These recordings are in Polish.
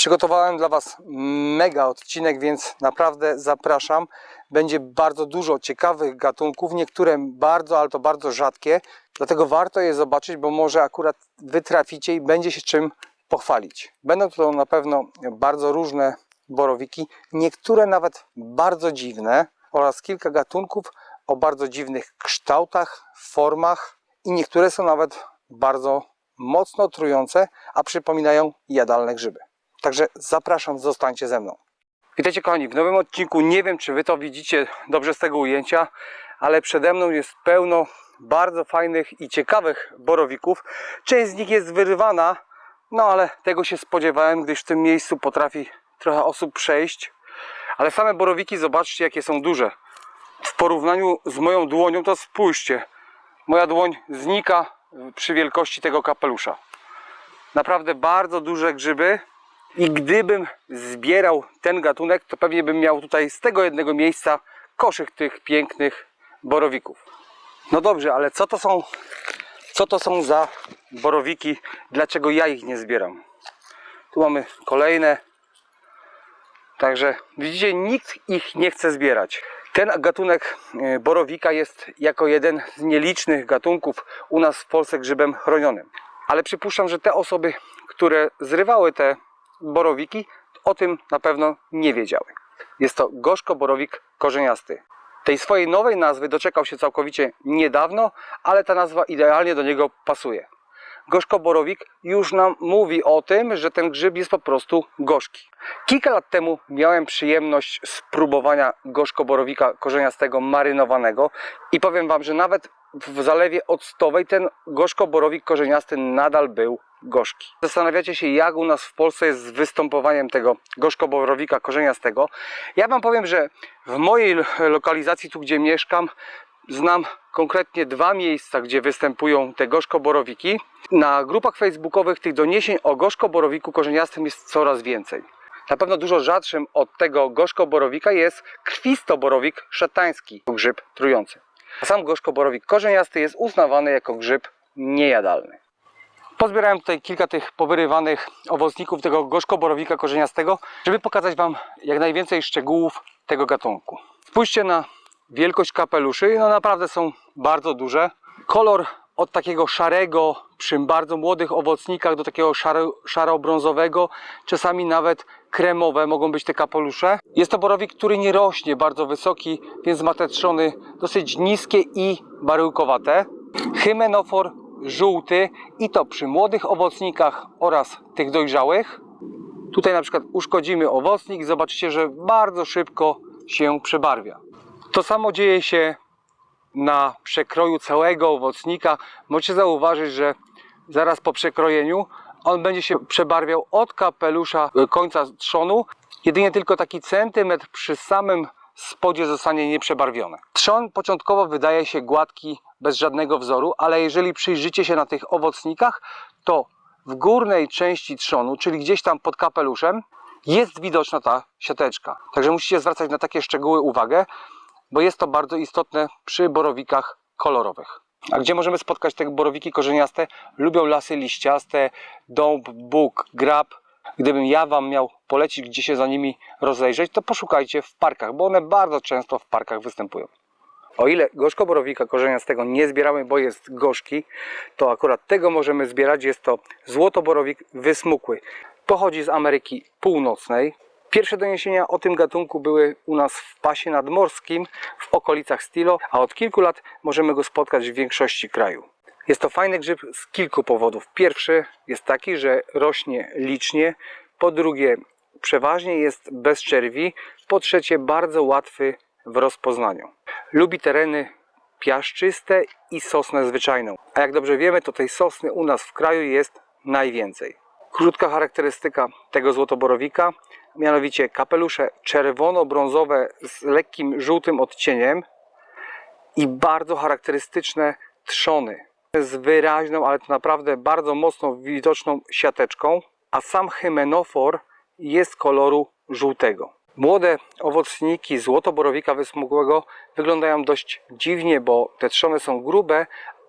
Przygotowałem dla Was mega odcinek, więc naprawdę zapraszam. Będzie bardzo dużo ciekawych gatunków, niektóre bardzo, ale to bardzo rzadkie. Dlatego warto je zobaczyć, bo może akurat Wy traficie i będzie się czym pochwalić. Będą to na pewno bardzo różne borowiki, niektóre nawet bardzo dziwne oraz kilka gatunków o bardzo dziwnych kształtach, formach i niektóre są nawet bardzo mocno trujące, a przypominają jadalne grzyby. Także zapraszam, zostańcie ze mną. Witajcie kochani, w nowym odcinku, nie wiem czy Wy to widzicie dobrze z tego ujęcia, ale przede mną jest pełno bardzo fajnych i ciekawych borowików. Część z nich jest wyrywana, no ale tego się spodziewałem, gdyż w tym miejscu potrafi trochę osób przejść. Ale same borowiki, zobaczcie jakie są duże. W porównaniu z moją dłonią, to spójrzcie. Moja dłoń znika przy wielkości tego kapelusza. Naprawdę bardzo duże grzyby. I gdybym zbierał ten gatunek, to pewnie bym miał tutaj z tego jednego miejsca koszyk tych pięknych borowików. No dobrze, ale co to są, co to są za borowiki? Dlaczego ja ich nie zbieram? Tu mamy kolejne. Także widzicie, nikt ich nie chce zbierać. Ten gatunek e, borowika jest jako jeden z nielicznych gatunków u nas w Polsce grzybem chronionym. Ale przypuszczam, że te osoby, które zrywały te borowiki, o tym na pewno nie wiedziały. Jest to gorzko borowik korzeniasty. Tej swojej nowej nazwy doczekał się całkowicie niedawno, ale ta nazwa idealnie do niego pasuje. Gorzkoborowik już nam mówi o tym, że ten grzyb jest po prostu gorzki. Kilka lat temu miałem przyjemność spróbowania gorzkoborowika korzeniastego marynowanego i powiem Wam, że nawet w zalewie octowej ten gorzkoborowik korzeniasty nadal był gorzki. Zastanawiacie się, jak u nas w Polsce jest z występowaniem tego gorzkoborowika korzeniastego. Ja Wam powiem, że w mojej lo- lokalizacji, tu gdzie mieszkam, znam konkretnie dwa miejsca, gdzie występują te gorzkoborowiki. Na grupach facebookowych tych doniesień o gorzkoborowiku korzeniastym jest coraz więcej. Na pewno dużo rzadszym od tego gorzkoborowika jest krwistoborowik szatański, grzyb trujący. A sam gorzkoborowik korzeniasty jest uznawany jako grzyb niejadalny. Pozbierałem tutaj kilka tych powyrywanych owocników tego gorzkoborowika korzeniastego, żeby pokazać Wam jak najwięcej szczegółów tego gatunku. Spójrzcie na wielkość kapeluszy, no naprawdę są bardzo duże. Kolor od takiego szarego przy bardzo młodych owocnikach do takiego szaro- szaro-brązowego, czasami nawet kremowe mogą być te kapelusze. Jest to borowik, który nie rośnie bardzo wysoki, więc ma te trzony dosyć niskie i baryłkowate. Hymenofor żółty i to przy młodych owocnikach oraz tych dojrzałych. Tutaj na przykład uszkodzimy owocnik, zobaczycie, że bardzo szybko się przebarwia. To samo dzieje się na przekroju całego owocnika. Możecie zauważyć, że zaraz po przekrojeniu on będzie się przebarwiał od kapelusza końca trzonu. Jedynie tylko taki centymetr przy samym spodzie zostanie nieprzebarwiony. Trzon początkowo wydaje się gładki, bez żadnego wzoru, ale jeżeli przyjrzycie się na tych owocnikach, to w górnej części trzonu, czyli gdzieś tam pod kapeluszem, jest widoczna ta siateczka. Także musicie zwracać na takie szczegóły uwagę, bo jest to bardzo istotne przy borowikach kolorowych. A gdzie możemy spotkać te borowiki korzeniaste? Lubią lasy liściaste, dąb, bóg, grab. Gdybym ja Wam miał polecić, gdzie się za nimi rozejrzeć, to poszukajcie w parkach, bo one bardzo często w parkach występują. O ile gorzko borowika korzeniastego nie zbieramy, bo jest gorzki, to akurat tego możemy zbierać. Jest to złotoborowik wysmukły. Pochodzi z Ameryki Północnej. Pierwsze doniesienia o tym gatunku były u nas w pasie nadmorskim w okolicach Stilo, a od kilku lat możemy go spotkać w większości kraju. Jest to fajny grzyb z kilku powodów. Pierwszy jest taki, że rośnie licznie. Po drugie, przeważnie jest bez czerwi. Po trzecie, bardzo łatwy w rozpoznaniu. Lubi tereny piaszczyste i sosnę zwyczajną. A jak dobrze wiemy, to tej sosny u nas w kraju jest najwięcej. Krótka charakterystyka tego złotoborowika, mianowicie kapelusze czerwono-brązowe z lekkim żółtym odcieniem i bardzo charakterystyczne trzony z wyraźną, ale to naprawdę bardzo mocno widoczną siateczką, a sam hymenofor jest koloru żółtego. Młode owocniki złotoborowika wysmukłego wyglądają dość dziwnie, bo te trzony są grube,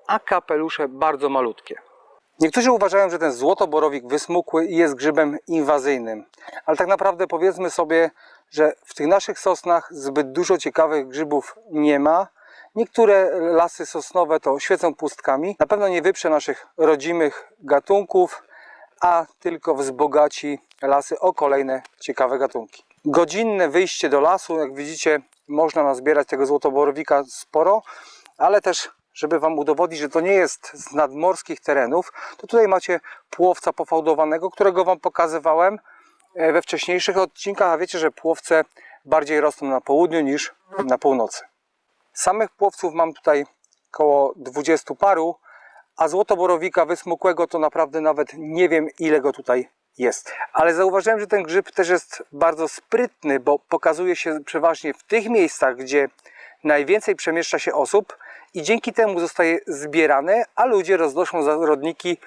a kapelusze bardzo malutkie. Niektórzy uważają, że ten złotoborowik wysmukły jest grzybem inwazyjnym, ale tak naprawdę powiedzmy sobie, że w tych naszych sosnach zbyt dużo ciekawych grzybów nie ma. Niektóre lasy sosnowe to świecą pustkami. Na pewno nie wyprze naszych rodzimych gatunków, a tylko wzbogaci lasy o kolejne ciekawe gatunki. Godzinne wyjście do lasu, jak widzicie, można nazbierać tego złotoborowika sporo, ale też żeby Wam udowodnić, że to nie jest z nadmorskich terenów, to tutaj macie płowca pofałdowanego, którego Wam pokazywałem e, we wcześniejszych odcinkach, a wiecie, że płowce bardziej rosną na południu niż na północy. Samych płowców mam tutaj około 20 paru, a złotoborowika wysmukłego to naprawdę nawet nie wiem ile go tutaj jest. Ale zauważyłem, że ten grzyb też jest bardzo sprytny, bo pokazuje się przeważnie w tych miejscach, gdzie najwięcej przemieszcza się osób i dzięki temu zostaje zbierany, a ludzie roznoszą zarodniki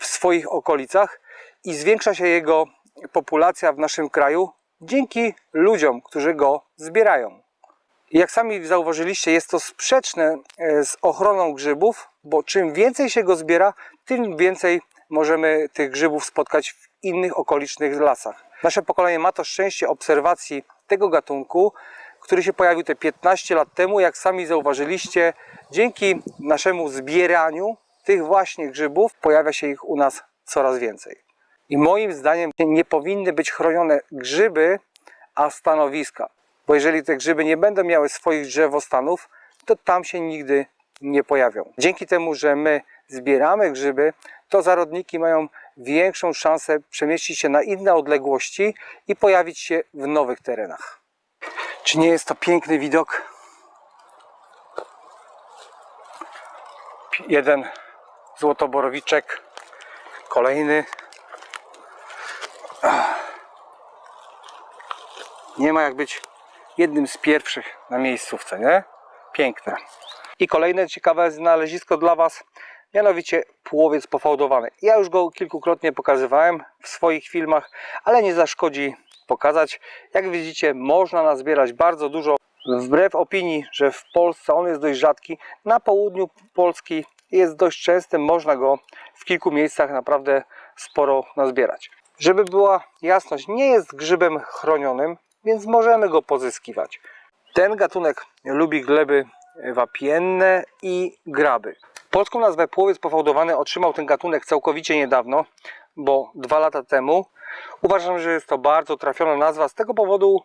w swoich okolicach i zwiększa się jego populacja w naszym kraju dzięki ludziom, którzy go zbierają. Jak sami zauważyliście, jest to sprzeczne e, z ochroną grzybów, bo czym więcej się go zbiera, tym więcej możemy tych grzybów spotkać w innych okolicznych lasach. Nasze pokolenie ma to szczęście obserwacji tego gatunku, który się pojawił te 15 lat temu. Jak sami zauważyliście, dzięki naszemu zbieraniu tych właśnie grzybów pojawia się ich u nas coraz więcej. I moim zdaniem nie powinny być chronione grzyby, a stanowiska. Bo jeżeli te grzyby nie będą miały swoich drzewostanów, to tam się nigdy nie pojawią. Dzięki temu, że my zbieramy grzyby, to zarodniki mają większą szansę przemieścić się na inne odległości i pojawić się w nowych terenach. Czy nie jest to piękny widok? Jeden złotoborowiczek, kolejny. Nie ma jak być jednym z pierwszych na miejscówce, nie? Piękne. I kolejne ciekawe znalezisko dla Was, mianowicie płowiec pofałdowany. Ja już go kilkukrotnie pokazywałem w swoich filmach, ale nie zaszkodzi pokazać. Jak widzicie, można nazbierać bardzo dużo. Wbrew opinii, że w Polsce on jest dość rzadki, na południu Polski jest dość częsty, można go w kilku miejscach naprawdę sporo nazbierać. Żeby była jasność, nie jest grzybem chronionym, więc możemy go pozyskiwać. Ten gatunek lubi gleby wapienne i graby. Polską nazwę płowiec pofałdowany otrzymał ten gatunek całkowicie niedawno, bo dwa lata temu. Uważam, że jest to bardzo trafiona nazwa z tego powodu,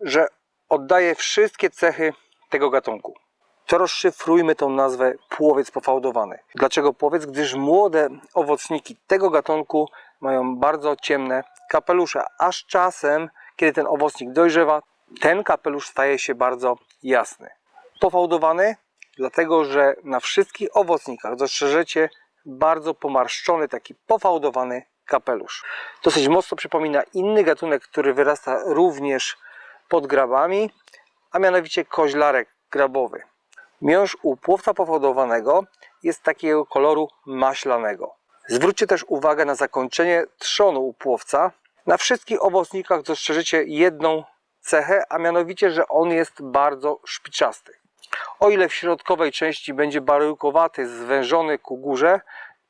że oddaje wszystkie cechy tego gatunku. To rozszyfrujmy tą nazwę płowiec pofałdowany. Dlaczego płowiec? Gdyż młode owocniki tego gatunku mają bardzo ciemne kapelusze, aż czasem, kiedy ten owocnik dojrzewa, ten kapelusz staje się bardzo jasny. Pofałdowany, dlatego że na wszystkich owocnikach dostrzeżecie bardzo pomarszczony, taki pofałdowany kapelusz. Dosyć mocno przypomina inny gatunek, który wyrasta również pod grabami, a mianowicie koźlarek grabowy. Miąższ u płowca pofałdowanego jest takiego koloru maślanego. Zwróćcie też uwagę na zakończenie trzonu u płowca. Na wszystkich owocnikach dostrzeżycie jedną cechę, a mianowicie, że on jest bardzo szpiczasty. O ile w środkowej części będzie baryłkowaty, zwężony ku górze,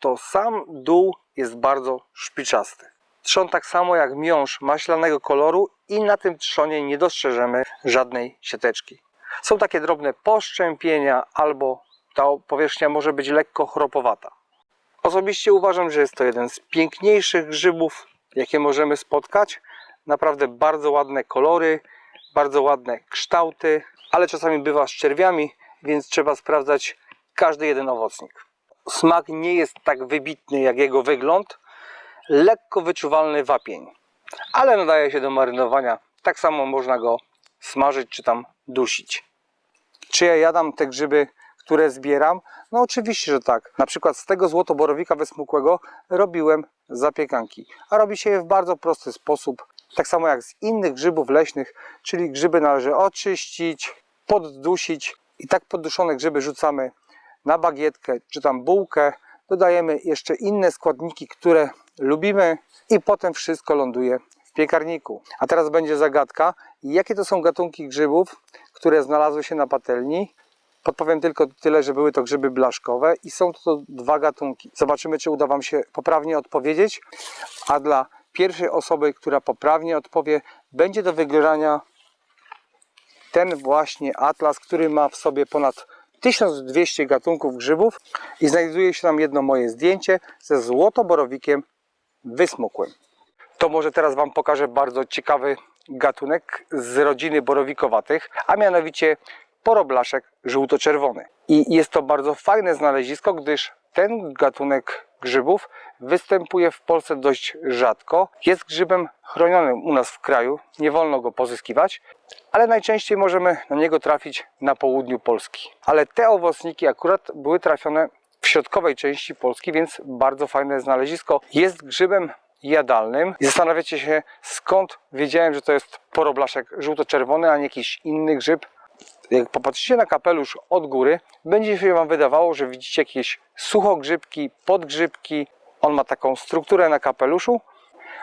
to sam dół jest bardzo szpiczasty. Trzon tak samo jak miąższ maślanego koloru i na tym trzonie nie dostrzeżemy żadnej siateczki. Są takie drobne poszczępienia albo ta powierzchnia może być lekko chropowata. Osobiście uważam, że jest to jeden z piękniejszych grzybów, jakie możemy spotkać. Naprawdę bardzo ładne kolory, bardzo ładne kształty, ale czasami bywa z czerwiami, więc trzeba sprawdzać każdy jeden owocnik. Smak nie jest tak wybitny jak jego wygląd, lekko wyczuwalny wapień, ale nadaje się do marynowania. Tak samo można go smażyć czy tam dusić. Czy ja jadam te grzyby, które zbieram? No oczywiście, że tak. Na przykład z tego złotoborowika wysmukłego robiłem zapiekanki. A robi się je w bardzo prosty sposób. Tak samo jak z innych grzybów leśnych, czyli grzyby należy oczyścić, poddusić i tak podduszone grzyby rzucamy na bagietkę czy tam bułkę. Dodajemy jeszcze inne składniki, które lubimy i potem wszystko ląduje w piekarniku. A teraz będzie zagadka, jakie to są gatunki grzybów, które znalazły się na patelni Podpowiem tylko tyle, że były to grzyby blaszkowe i są to dwa gatunki. Zobaczymy, czy uda Wam się poprawnie odpowiedzieć. A dla pierwszej osoby, która poprawnie odpowie, będzie do wygrania ten właśnie atlas, który ma w sobie ponad 1200 gatunków grzybów i znajduje się tam jedno moje zdjęcie ze złotoborowikiem wysmukłym. To może teraz Wam pokażę bardzo ciekawy gatunek z rodziny borowikowatych, a mianowicie poroblaszek żółto-czerwony. I jest to bardzo fajne znalezisko, gdyż ten gatunek grzybów występuje w Polsce dość rzadko. Jest grzybem chronionym u nas w kraju, nie wolno go pozyskiwać, ale najczęściej możemy na niego trafić na południu Polski. Ale te owocniki akurat były trafione w środkowej części Polski, więc bardzo fajne znalezisko. Jest grzybem jadalnym zastanawiacie się skąd wiedziałem, że to jest poroblaszek żółto-czerwony, a nie jakiś inny grzyb. Jak popatrzycie na kapelusz od góry, będzie się Wam wydawało, że widzicie jakieś suchogrzybki, podgrzybki. On ma taką strukturę na kapeluszu,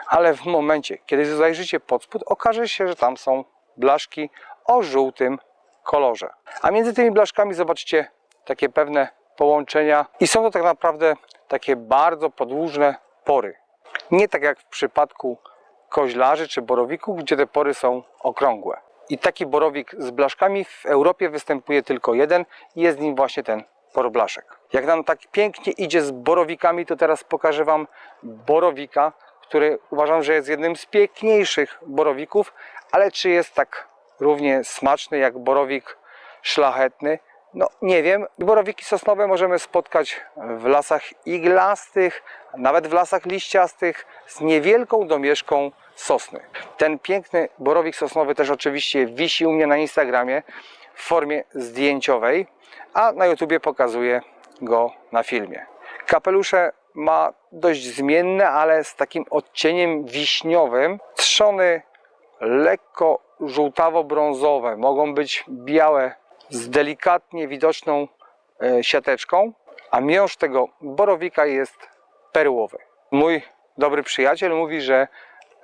ale w momencie, kiedy zajrzycie pod spód, okaże się, że tam są blaszki o żółtym kolorze. A między tymi blaszkami zobaczycie takie pewne połączenia i są to tak naprawdę takie bardzo podłużne pory. Nie tak jak w przypadku koźlarzy czy borowików, gdzie te pory są okrągłe. I taki borowik z blaszkami w Europie występuje tylko jeden i jest nim właśnie ten poroblaszek. Jak nam tak pięknie idzie z borowikami, to teraz pokażę Wam borowika, który uważam, że jest jednym z piękniejszych borowików, ale czy jest tak równie smaczny jak borowik szlachetny? No nie wiem. Borowiki sosnowe możemy spotkać w lasach iglastych, nawet w lasach liściastych z niewielką domieszką sosny. Ten piękny borowik sosnowy też oczywiście wisi u mnie na Instagramie w formie zdjęciowej, a na YouTubie pokazuję go na filmie. Kapelusze ma dość zmienne, ale z takim odcieniem wiśniowym. Trzony lekko żółtawo-brązowe, mogą być białe z delikatnie widoczną e, siateczką, a miąższ tego borowika jest perłowy. Mój dobry przyjaciel mówi, że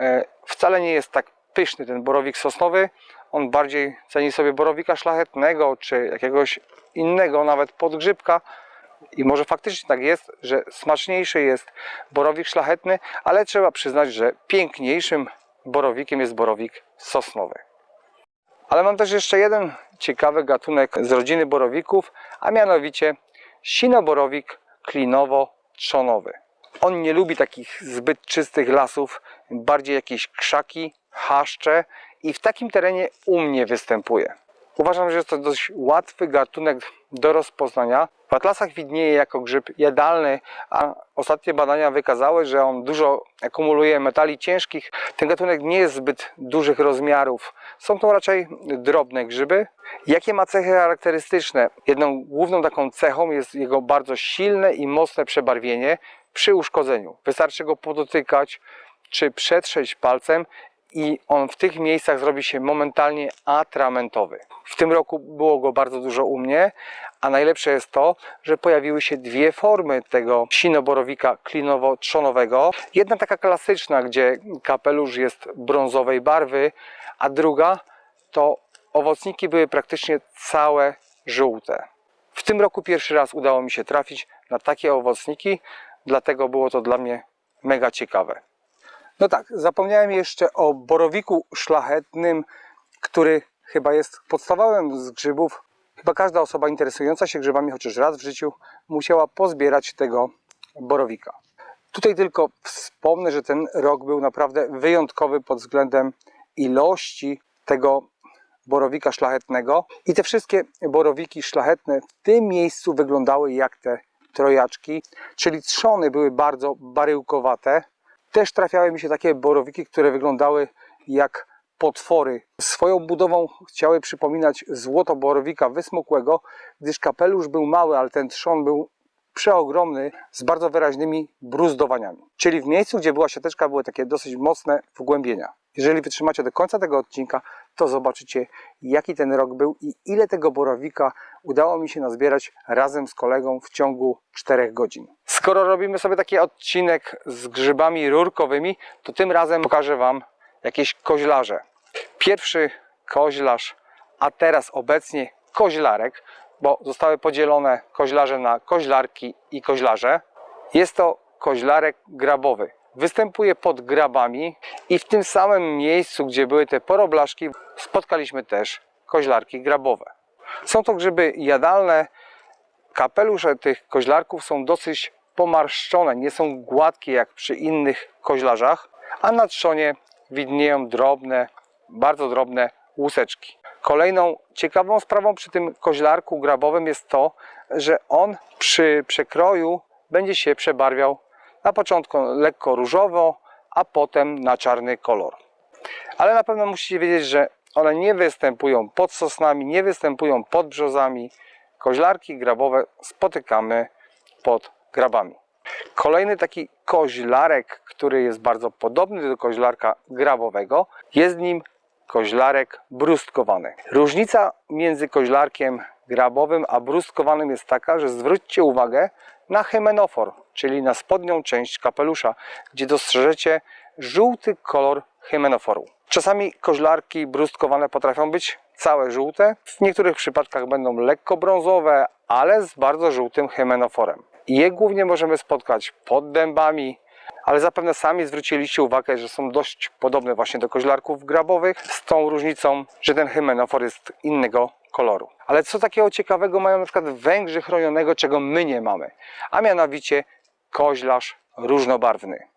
e, wcale nie jest tak pyszny ten borowik sosnowy. On bardziej ceni sobie borowika szlachetnego czy jakiegoś innego, nawet podgrzybka. I może faktycznie tak jest, że smaczniejszy jest borowik szlachetny, ale trzeba przyznać, że piękniejszym borowikiem jest borowik sosnowy. Ale mam też jeszcze jeden ciekawy gatunek z rodziny borowików, a mianowicie sinoborowik klinowo-trzonowy. On nie lubi takich zbyt czystych lasów, bardziej jakieś krzaki, chaszcze i w takim terenie u mnie występuje. Uważam, że jest to dość łatwy gatunek do rozpoznania. W atlasach widnieje jako grzyb jadalny, a ostatnie badania wykazały, że on dużo akumuluje metali ciężkich. Ten gatunek nie jest zbyt dużych rozmiarów. Są to raczej drobne grzyby. Jakie ma cechy charakterystyczne? Jedną główną taką cechą jest jego bardzo silne i mocne przebarwienie przy uszkodzeniu. Wystarczy go podotykać czy przetrzeć palcem i on w tych miejscach zrobi się momentalnie atramentowy. W tym roku było go bardzo dużo u mnie, a najlepsze jest to, że pojawiły się dwie formy tego sinoborowika klinowo-trzonowego. Jedna taka klasyczna, gdzie kapelusz jest brązowej barwy, a druga to owocniki były praktycznie całe żółte. W tym roku pierwszy raz udało mi się trafić na takie owocniki, dlatego było to dla mnie mega ciekawe. No tak, zapomniałem jeszcze o borowiku szlachetnym, który chyba jest podstawowym z grzybów. Chyba każda osoba interesująca się grzybami chociaż raz w życiu musiała pozbierać tego borowika. Tutaj tylko wspomnę, że ten rok był naprawdę wyjątkowy pod względem ilości tego borowika szlachetnego. I te wszystkie borowiki szlachetne w tym miejscu wyglądały jak te trojaczki, czyli trzony były bardzo baryłkowate. Też trafiały mi się takie borowiki, które wyglądały jak potwory. Swoją budową chciały przypominać złoto borowika wysmukłego, gdyż kapelusz był mały, ale ten trzon był przeogromny, z bardzo wyraźnymi bruzdowaniami. Czyli w miejscu, gdzie była siateczka, były takie dosyć mocne wgłębienia. Jeżeli wytrzymacie do końca tego odcinka, to zobaczycie, jaki ten rok był i ile tego borowika udało mi się nazbierać razem z kolegą w ciągu 4 godzin. Skoro robimy sobie taki odcinek z grzybami rurkowymi, to tym razem pokażę Wam jakieś koźlarze. Pierwszy koźlarz, a teraz obecnie koźlarek, bo zostały podzielone koźlarze na koźlarki i koźlarze. Jest to koźlarek grabowy. Występuje pod grabami i w tym samym miejscu, gdzie były te poroblaszki, spotkaliśmy też koźlarki grabowe. Są to grzyby jadalne. Kapelusze tych koźlarków są dosyć pomarszczone, nie są gładkie jak przy innych koźlarzach, a na trzonie widnieją drobne, bardzo drobne łuseczki. Kolejną ciekawą sprawą przy tym koźlarku grabowym jest to, że on przy przekroju będzie się przebarwiał na początku lekko różowo, a potem na czarny kolor. Ale na pewno musicie wiedzieć, że one nie występują pod sosnami, nie występują pod brzozami. Koźlarki grabowe spotykamy pod grabami. Kolejny taki koźlarek, który jest bardzo podobny do koźlarka grabowego, jest nim koźlarek brustkowany. Różnica między koźlarkiem grabowym a brustkowanym jest taka, że zwróćcie uwagę na hymenofor, czyli na spodnią część kapelusza, gdzie dostrzeżecie żółty kolor hymenoforu. Czasami koźlarki brustkowane potrafią być całe żółte, w niektórych przypadkach będą lekko brązowe, ale z bardzo żółtym hymenoforem. Je głównie możemy spotkać pod dębami, ale zapewne sami zwróciliście uwagę, że są dość podobne właśnie do koźlarków grabowych, z tą różnicą, że ten hymenofor jest innego koloru. Ale co takiego ciekawego mają na przykład węgrzy chronionego, czego my nie mamy, a mianowicie koźlarz różnobarwny.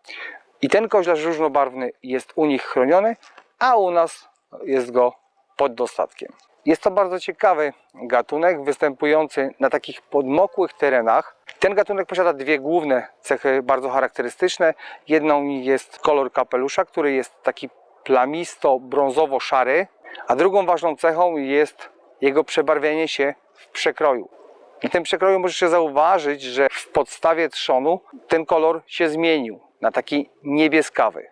I ten koźlarz różnobarwny jest u nich chroniony, a u nas jest go pod dostatkiem. Jest to bardzo ciekawy gatunek występujący na takich podmokłych terenach. Ten gatunek posiada dwie główne cechy bardzo charakterystyczne. Jedną jest kolor kapelusza, który jest taki plamisto-brązowo-szary, a drugą ważną cechą jest jego przebarwienie się w przekroju. Na tym przekroju możecie zauważyć, że w podstawie trzonu ten kolor się zmienił na taki niebieskawy.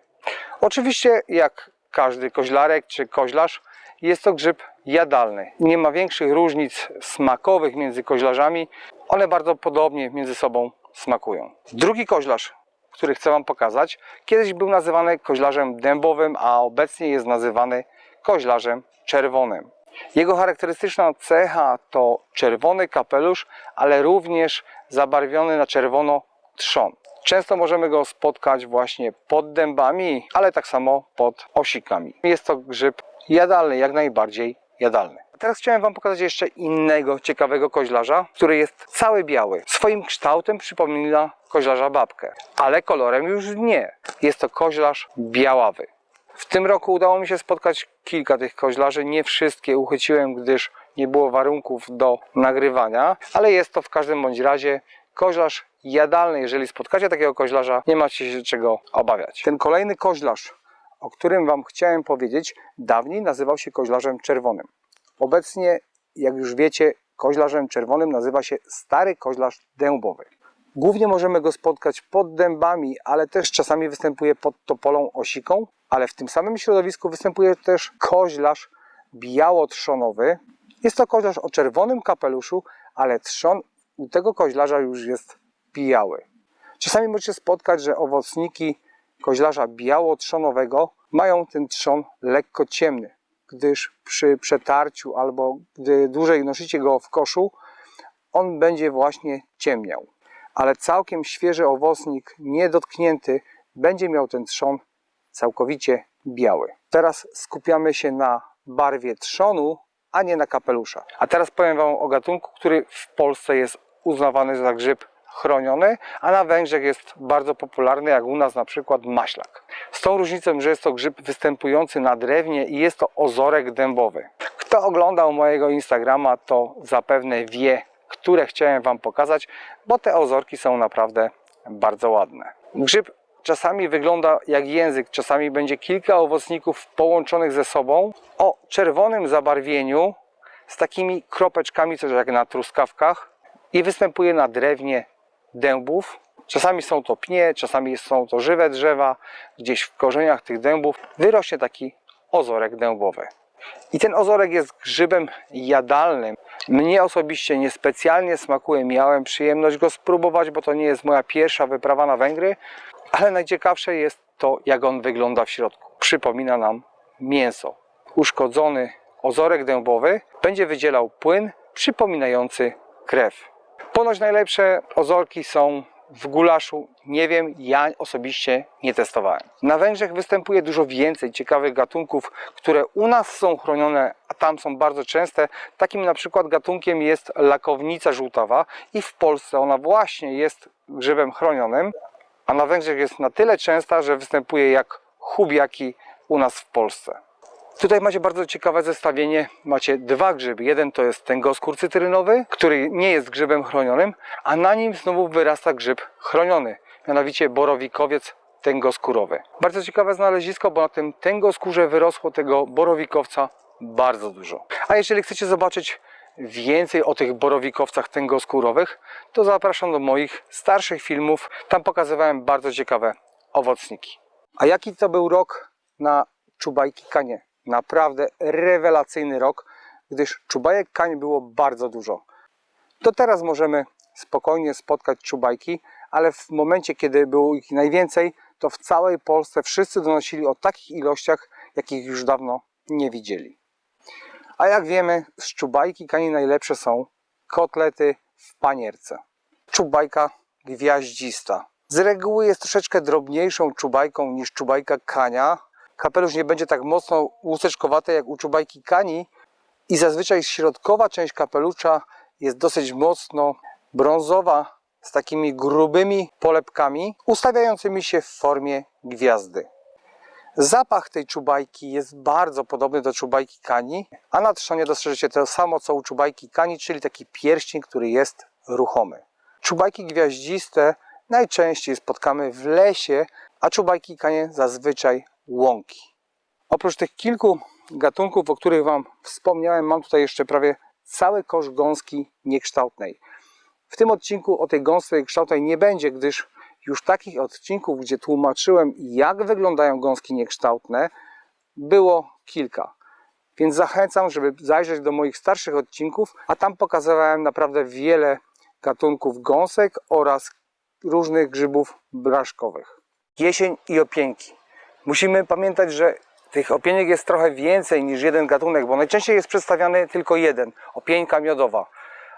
Oczywiście, jak każdy koźlarek czy koźlarz, jest to grzyb jadalny. Nie ma większych różnic smakowych między koźlarzami. One bardzo podobnie między sobą smakują. Drugi koźlarz, który chcę Wam pokazać, kiedyś był nazywany koźlarzem dębowym, a obecnie jest nazywany koźlarzem czerwonym. Jego charakterystyczna cecha to czerwony kapelusz, ale również zabarwiony na czerwono trzon. Często możemy go spotkać właśnie pod dębami, ale tak samo pod osikami. Jest to grzyb jadalny, jak najbardziej jadalny. Teraz chciałem Wam pokazać jeszcze innego ciekawego koźlarza, który jest cały biały. Swoim kształtem przypomina koźlarza babkę, ale kolorem już nie. Jest to koźlarz białawy. W tym roku udało mi się spotkać kilka tych koźlarzy. Nie wszystkie uchyciłem, gdyż nie było warunków do nagrywania, ale jest to w każdym bądź razie koźlarz jadalny. Jeżeli spotkacie takiego koźlarza, nie macie się czego obawiać. Ten kolejny koźlarz, o którym Wam chciałem powiedzieć, dawniej nazywał się koźlarzem czerwonym. Obecnie, jak już wiecie, koźlarzem czerwonym nazywa się stary koźlarz dębowy. Głównie możemy go spotkać pod dębami, ale też czasami występuje pod topolą osiką, ale w tym samym środowisku występuje też koźlarz białotrzonowy. Jest to koźlarz o czerwonym kapeluszu, ale trzon u tego koźlarza już jest biały. Czasami możecie spotkać, że owocniki koźlarza białotrzonowego mają ten trzon lekko ciemny, gdyż przy przetarciu albo gdy dłużej nosicie go w koszu, on będzie właśnie ciemniał. Ale całkiem świeży owocnik, niedotknięty, będzie miał ten trzon całkowicie biały. Teraz skupiamy się na barwie trzonu, a nie na kapelusza. A teraz powiem Wam o gatunku, który w Polsce jest uznawany za grzyb chroniony, a na Węgrzech jest bardzo popularny, jak u nas na przykład maślak. Z tą różnicą, że jest to grzyb występujący na drewnie i jest to ozorek dębowy. Kto oglądał mojego Instagrama, to zapewne wie, które chciałem Wam pokazać, bo te ozorki są naprawdę bardzo ładne. Grzyb czasami wygląda jak język, czasami będzie kilka owocników połączonych ze sobą o czerwonym zabarwieniu z takimi kropeczkami, coś jak na truskawkach i występuje na drewnie dębów. Czasami są to pnie, czasami są to żywe drzewa. Gdzieś w korzeniach tych dębów wyrośnie taki ozorek dębowy. I ten ozorek jest grzybem jadalnym. Mnie osobiście niespecjalnie smakuje. Miałem przyjemność go spróbować, bo to nie jest moja pierwsza wyprawa na Węgry, ale najciekawsze jest to, jak on wygląda w środku. Przypomina nam mięso. Uszkodzony ozorek dębowy będzie wydzielał płyn, przypominający krew. Ponoć najlepsze ozorki są w gulaszu. Nie wiem, ja osobiście nie testowałem. Na Węgrzech występuje dużo więcej ciekawych gatunków, które u nas są chronione, a tam są bardzo częste. Takim na przykład gatunkiem jest lakownica żółtawa i w Polsce ona właśnie jest grzybem chronionym, a na Węgrzech jest na tyle częsta, że występuje jak chubiaki u nas w Polsce. Tutaj macie bardzo ciekawe zestawienie. Macie dwa grzyby. Jeden to jest tęgoskór cytrynowy, który nie jest grzybem chronionym, a na nim znowu wyrasta grzyb chroniony, mianowicie borowikowiec tęgoskórowy. Bardzo ciekawe znalezisko, bo na tym tęgoskórze wyrosło tego borowikowca bardzo dużo. A jeżeli chcecie zobaczyć więcej o tych borowikowcach tęgoskórowych, to zapraszam do moich starszych filmów. Tam pokazywałem bardzo ciekawe owocniki. A jaki to był rok na czubajki kanie? Naprawdę rewelacyjny rok, gdyż czubajek kań było bardzo dużo. To teraz możemy spokojnie spotkać czubajki, ale w momencie, kiedy było ich najwięcej, to w całej Polsce wszyscy donosili o takich ilościach, jakich już dawno nie widzieli. A jak wiemy, z czubajki kani najlepsze są kotlety w panierce. Czubajka gwiaździsta. Z reguły jest troszeczkę drobniejszą czubajką niż czubajka kania. Kapelusz nie będzie tak mocno łuseczkowaty jak u czubajki kani i zazwyczaj środkowa część kapelusza jest dosyć mocno brązowa z takimi grubymi polepkami ustawiającymi się w formie gwiazdy. Zapach tej czubajki jest bardzo podobny do czubajki kani, a na trzonie dostrzeżecie to samo co u czubajki kani, czyli taki pierścień, który jest ruchomy. Czubajki gwiaździste najczęściej spotkamy w lesie, a czubajki kanie zazwyczaj łąki. Oprócz tych kilku gatunków, o których Wam wspomniałem, mam tutaj jeszcze prawie cały kosz gąski niekształtnej. W tym odcinku o tej gąsce kształtnej nie będzie, gdyż już takich odcinków, gdzie tłumaczyłem, jak wyglądają gąski niekształtne, było kilka. Więc zachęcam, żeby zajrzeć do moich starszych odcinków, a tam pokazywałem naprawdę wiele gatunków gąsek oraz różnych grzybów blaszkowych. Jesień i opieńki. Musimy pamiętać, że tych opieniek jest trochę więcej niż jeden gatunek, bo najczęściej jest przedstawiany tylko jeden, opieńka miodowa.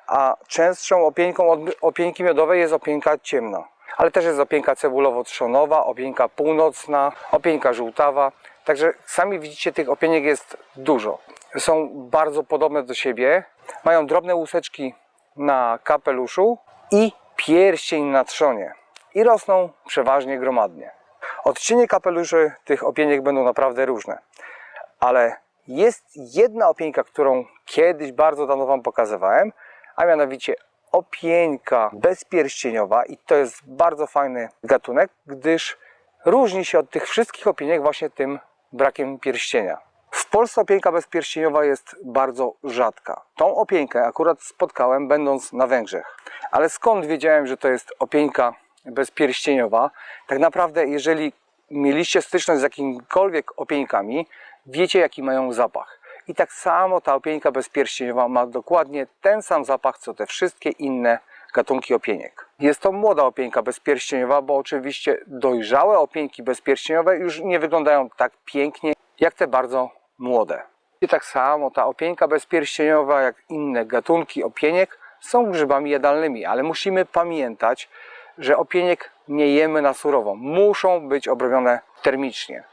A częstszą opieńką od opieńki miodowej jest opieńka ciemna. Ale też jest opieńka cebulowo-trzonowa, opieńka północna, opieńka żółtawa. Także sami widzicie, tych opieniek jest dużo. Są bardzo podobne do siebie. Mają drobne łuseczki na kapeluszu i pierścień na trzonie. I rosną przeważnie gromadnie. Odcienie kapeluszy tych opieniek będą naprawdę różne. Ale jest jedna opieńka, którą kiedyś bardzo dawno Wam pokazywałem, a mianowicie opieńka bezpierścieniowa i to jest bardzo fajny gatunek, gdyż różni się od tych wszystkich opieniek właśnie tym brakiem pierścienia. W Polsce opieńka bezpierścieniowa jest bardzo rzadka. Tą opieńkę akurat spotkałem będąc na Węgrzech. Ale skąd wiedziałem, że to jest opieńka bezpierścieniowa? Tak naprawdę, jeżeli mieliście styczność z jakimikolwiek opieńkami, wiecie jaki mają zapach. I tak samo ta opieńka bezpierścieniowa ma dokładnie ten sam zapach, co te wszystkie inne gatunki opieniek. Jest to młoda opieńka bezpierścieniowa, bo oczywiście dojrzałe opieńki bezpierścieniowe już nie wyglądają tak pięknie, jak te bardzo młode. I tak samo ta opieńka bezpierścieniowa, jak inne gatunki opieniek, są grzybami jadalnymi, ale musimy pamiętać, że opieniek nie jemy na surowo. Muszą być obrobione termicznie.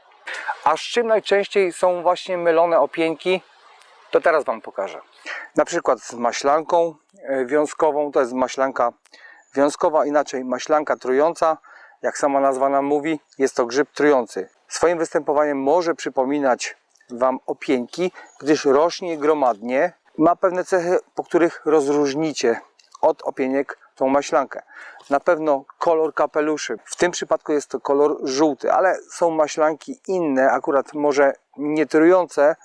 A z czym najczęściej są właśnie mylone opieńki, to teraz Wam pokażę. Na przykład z maślanką e, wiązkową, to jest maślanka wiązkowa, inaczej maślanka trująca. Jak sama nazwa nam mówi, jest to grzyb trujący. Swoim występowaniem może przypominać Wam opieńki, gdyż rośnie gromadnie. Ma pewne cechy, po których rozróżnicie od opieniek tą maślankę. Na pewno kolor kapeluszy. W tym przypadku jest to kolor żółty, ale są maślanki inne, akurat może nie trujące,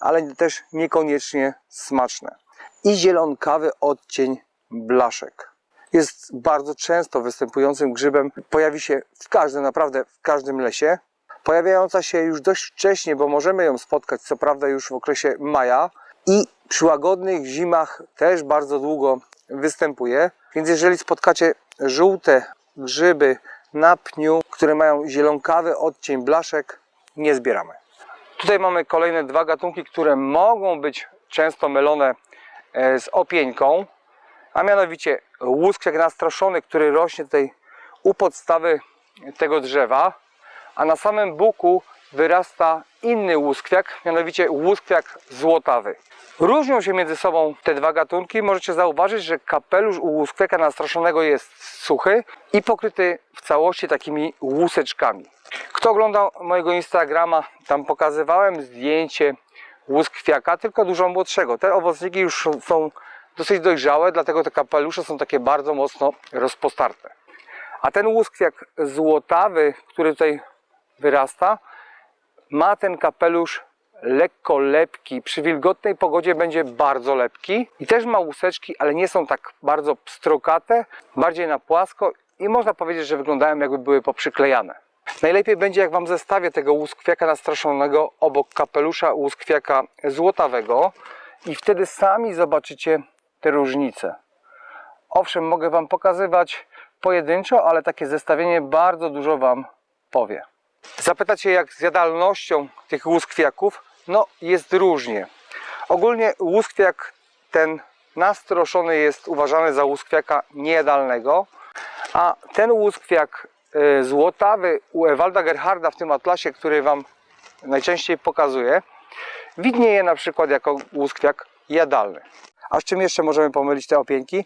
ale też niekoniecznie smaczne. I zielonkawy odcień blaszek. Jest bardzo często występującym grzybem. Pojawi się w każdym, naprawdę w każdym lesie. Pojawiająca się już dość wcześnie, bo możemy ją spotkać, co prawda już w okresie maja. I przy łagodnych zimach też bardzo długo występuje. Więc jeżeli spotkacie żółte grzyby na pniu, które mają zielonkawy odcień blaszek, nie zbieramy. Tutaj mamy kolejne dwa gatunki, które mogą być często mylone e, z opieńką, a mianowicie łuskwiak nastroszony, który rośnie tutaj u podstawy tego drzewa, a na samym buku wyrasta inny łuskwiak, mianowicie łuskwiak złotawy. Różnią się między sobą te dwa gatunki. Możecie zauważyć, że kapelusz u łuskwiaka nastroszonego jest suchy i pokryty w całości takimi łuseczkami. Kto oglądał mojego Instagrama, tam pokazywałem zdjęcie łuskwiaka, tylko dużo młodszego. Te owocniki już są dosyć dojrzałe, dlatego te kapelusze są takie bardzo mocno rozpostarte. A ten łuskwiak złotawy, który tutaj wyrasta, ma ten kapelusz lekko lepki. Przy wilgotnej pogodzie będzie bardzo lepki i też ma łuseczki, ale nie są tak bardzo pstrokate, bardziej na płasko i można powiedzieć, że wyglądają jakby były poprzyklejane. Najlepiej będzie jak Wam zestawię tego łuskwiaka nastraszonego obok kapelusza łuskwiaka złotawego i wtedy sami zobaczycie te różnice. Owszem, mogę Wam pokazywać pojedynczo, ale takie zestawienie bardzo dużo Wam powie. Zapytacie jak z jadalnością tych łuskwiaków? No jest różnie. Ogólnie łuskwiak ten nastroszony jest uważany za łuskwiaka niejadalnego, a ten łuskwiak y, złotawy u Ewalda Gerharda w tym atlasie, który Wam najczęściej pokazuję, widnieje na przykład jako łuskwiak jadalny. A z czym jeszcze możemy pomylić te opieńki?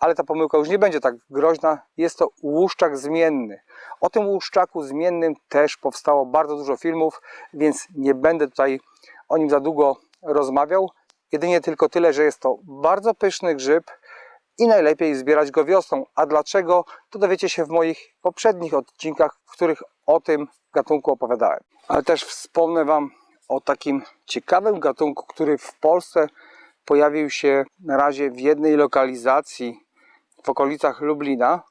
Ale ta pomyłka już nie będzie tak groźna. Jest to łuszczak zmienny. O tym łuszczaku zmiennym też powstało bardzo dużo filmów, więc nie będę tutaj o nim za długo rozmawiał. Jedynie tylko tyle, że jest to bardzo pyszny grzyb i najlepiej zbierać go wiosną. A dlaczego? To dowiecie się w moich poprzednich odcinkach, w których o tym gatunku opowiadałem. Ale też wspomnę Wam o takim ciekawym gatunku, który w Polsce pojawił się na razie w jednej lokalizacji w okolicach Lublina.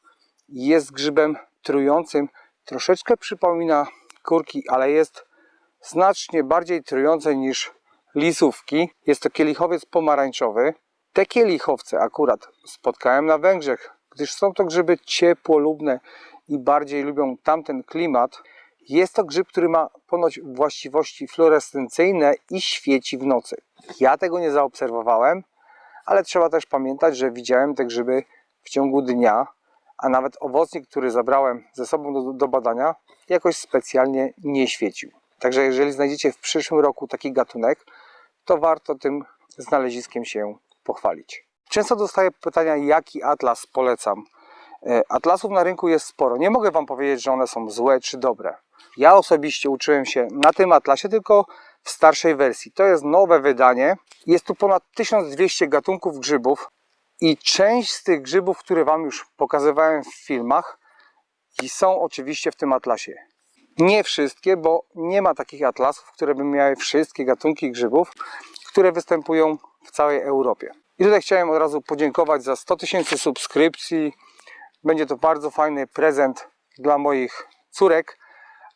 Jest grzybem trującym. Troszeczkę przypomina kurki, ale jest znacznie bardziej trujące niż lisówki. Jest to kielichowiec pomarańczowy. Te kielichowce akurat spotkałem na Węgrzech, gdyż są to grzyby ciepłolubne i bardziej lubią tamten klimat. Jest to grzyb, który ma ponoć właściwości fluorescencyjne i świeci w nocy. Ja tego nie zaobserwowałem, ale trzeba też pamiętać, że widziałem te grzyby w ciągu dnia, a nawet owocnik, który zabrałem ze sobą do, do badania, jakoś specjalnie nie świecił. Także jeżeli znajdziecie w przyszłym roku taki gatunek, to warto tym znaleziskiem się pochwalić. Często dostaję pytania, jaki atlas polecam. E, Atlasów na rynku jest sporo. Nie mogę Wam powiedzieć, że one są złe czy dobre. Ja osobiście uczyłem się na tym atlasie tylko w starszej wersji. To jest nowe wydanie. Jest tu ponad 1200 gatunków grzybów i część z tych grzybów, które Wam już pokazywałem w filmach, są oczywiście w tym atlasie. Nie wszystkie, bo nie ma takich atlasów, które by miały wszystkie gatunki grzybów, które występują w całej Europie. I tutaj chciałem od razu podziękować za 100 tysięcy subskrypcji. Będzie to bardzo fajny prezent dla moich córek.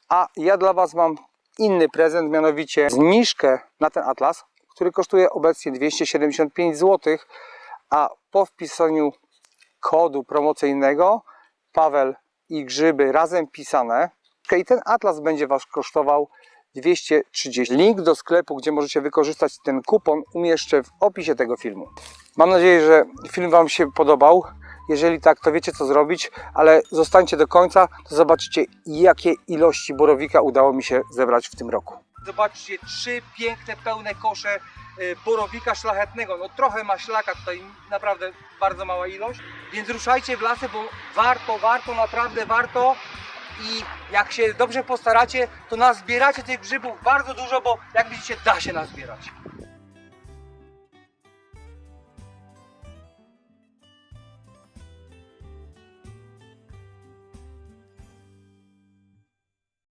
A ja dla Was mam inny prezent, mianowicie zniżkę na ten atlas, który kosztuje obecnie 275 zł, a po wpisaniu kodu promocyjnego Paweł i grzyby razem pisane i ten atlas będzie Was kosztował 230. Link do sklepu, gdzie możecie wykorzystać ten kupon umieszczę w opisie tego filmu. Mam nadzieję, że film Wam się podobał. Jeżeli tak, to wiecie co zrobić, ale zostańcie do końca, to zobaczycie jakie ilości borowika udało mi się zebrać w tym roku. Zobaczcie, trzy piękne, pełne kosze y, borowika szlachetnego. No trochę ma szlaka tutaj, naprawdę bardzo mała ilość. Więc ruszajcie w lasy, bo warto, warto, naprawdę warto. I jak się dobrze postaracie, to nazbieracie tych grzybów bardzo dużo, bo jak widzicie, da się nazbierać.